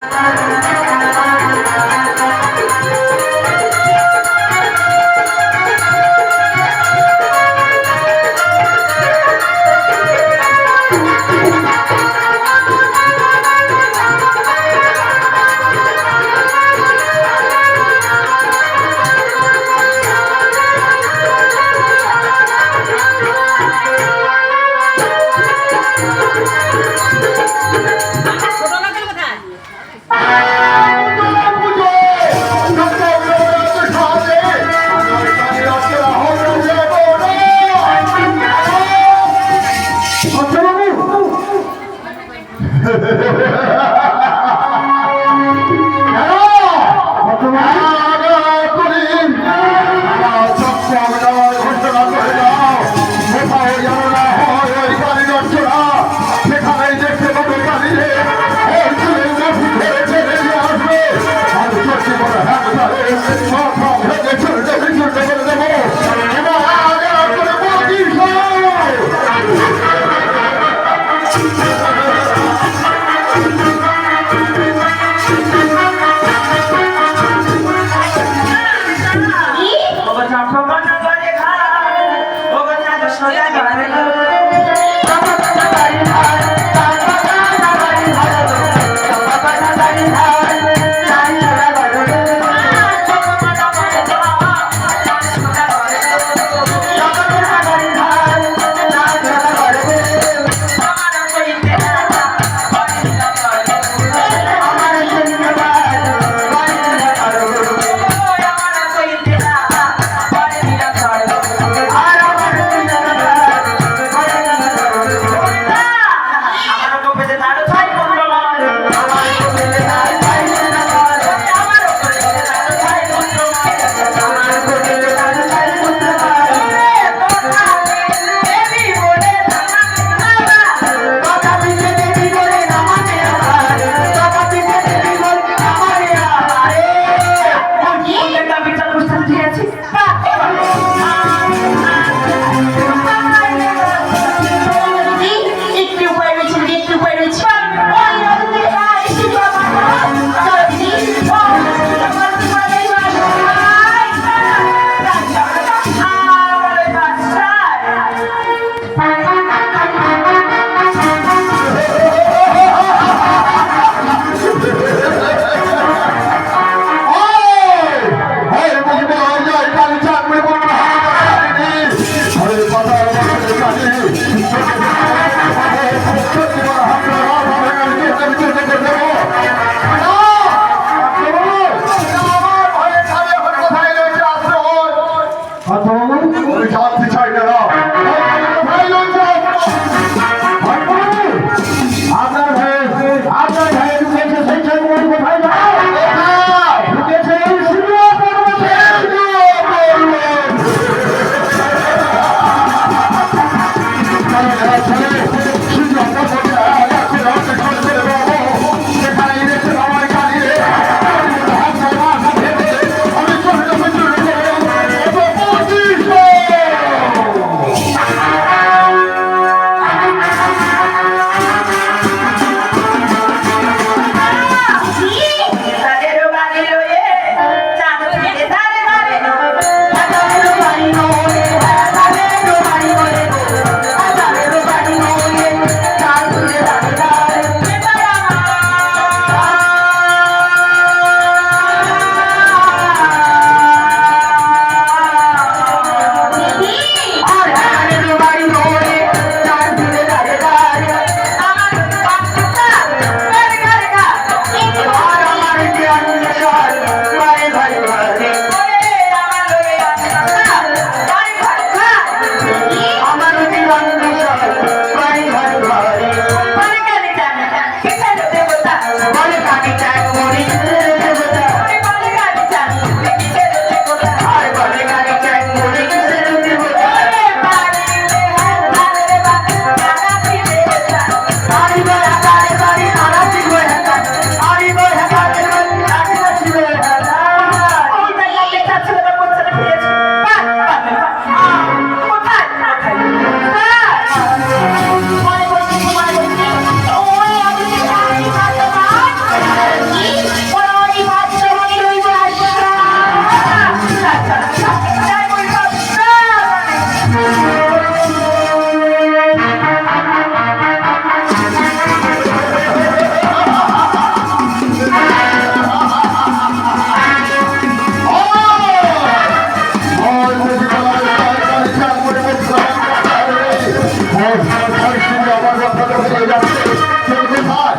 Música Give him high.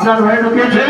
আপনার হয়ে ঢুকেছে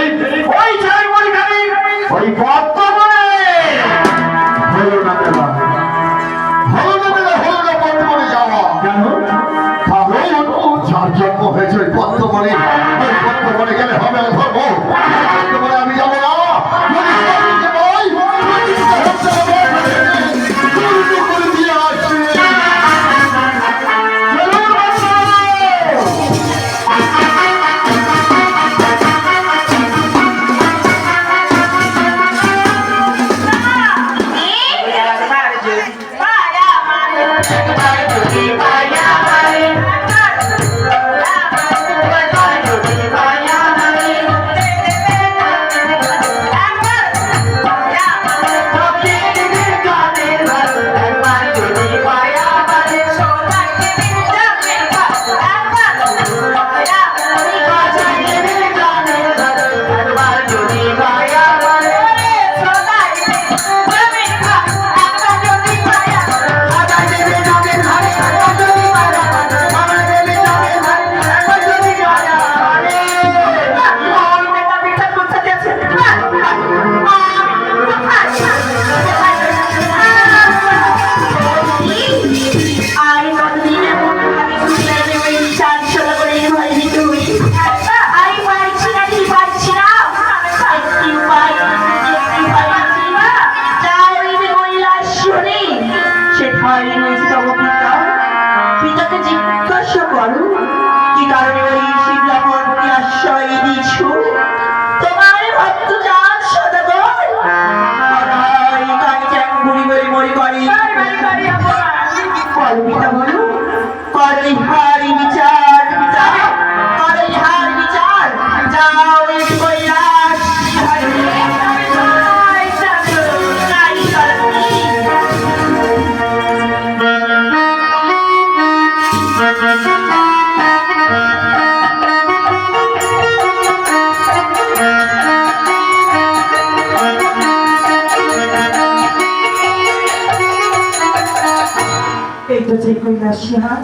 এই তো সেই কৈলাসী হাত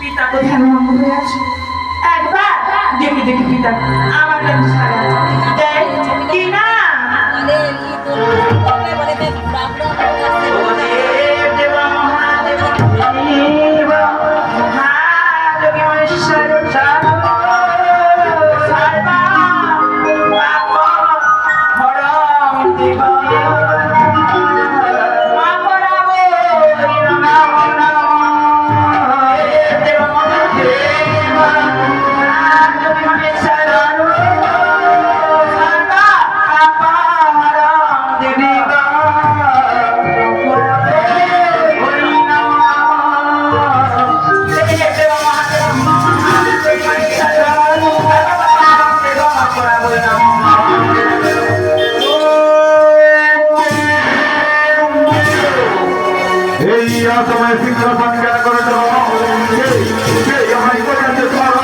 পিতা কোথায় ভঙ্গ হয়ে আছে? একবার দেখি দেখি পিতা, আমার নাম সারা দেয় কি না তোমায় সিংহাসন জ্ঞান করে দেবো। সেই আমায় করে পারো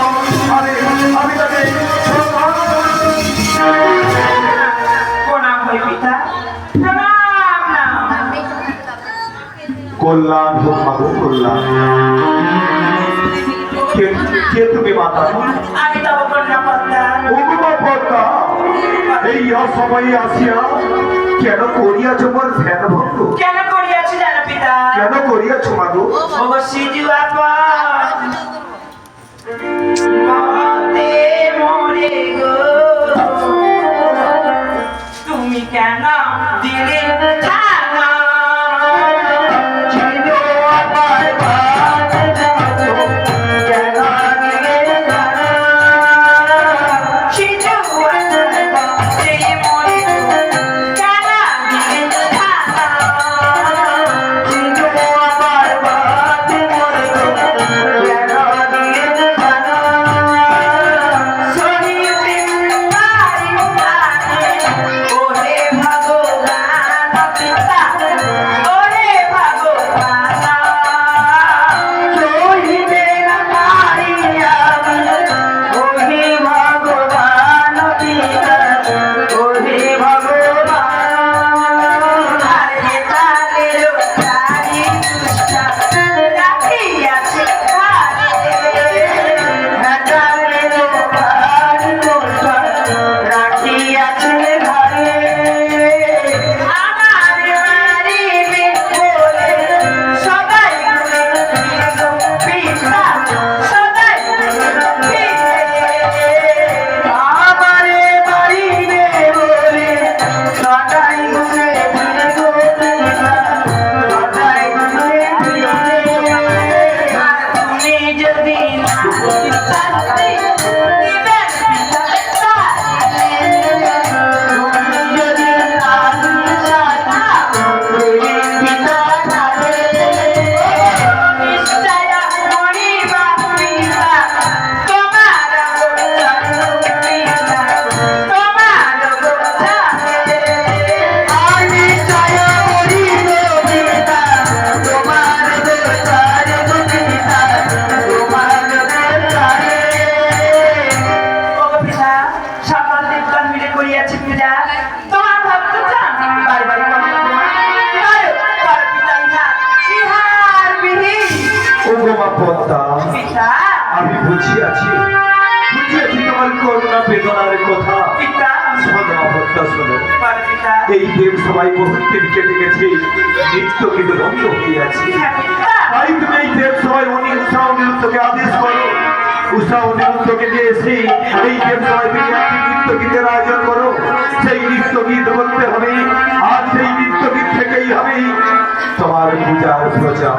আমি আমি তাকে কল্যাণ হোক মাগো কেন করিয়াছ মোর ধ্যান কেন করিয়াছ মাগো অবশ্যই তুমি কেন দিলে? হ্যাঁ, গোমা পদ্মা আমি বুঝিয়াছি বুঝিয়াছি তোমার করুণা বেদনার কথা। পিতা। শোনো পদ্মা শোনো। বার পিতা। এই দেব সবাই বহুদিন কেটে গেছে নিত্য কিন্তু রঙ্গ হইয়াছি। তাই তুমি এই দেব সবাই উনি উষা অনিরুদ্ধকে আদেশ করো। উষা অনিরুদ্ধকে দিয়ে এসে এই দেব সবাই মিলে একটি নৃত্য গীতের আয়োজন করো। সেই নৃত্য গীত বলতে হবে আর সেই নৃত্য গীত থেকেই হবে তোমার পূজার প্রচার।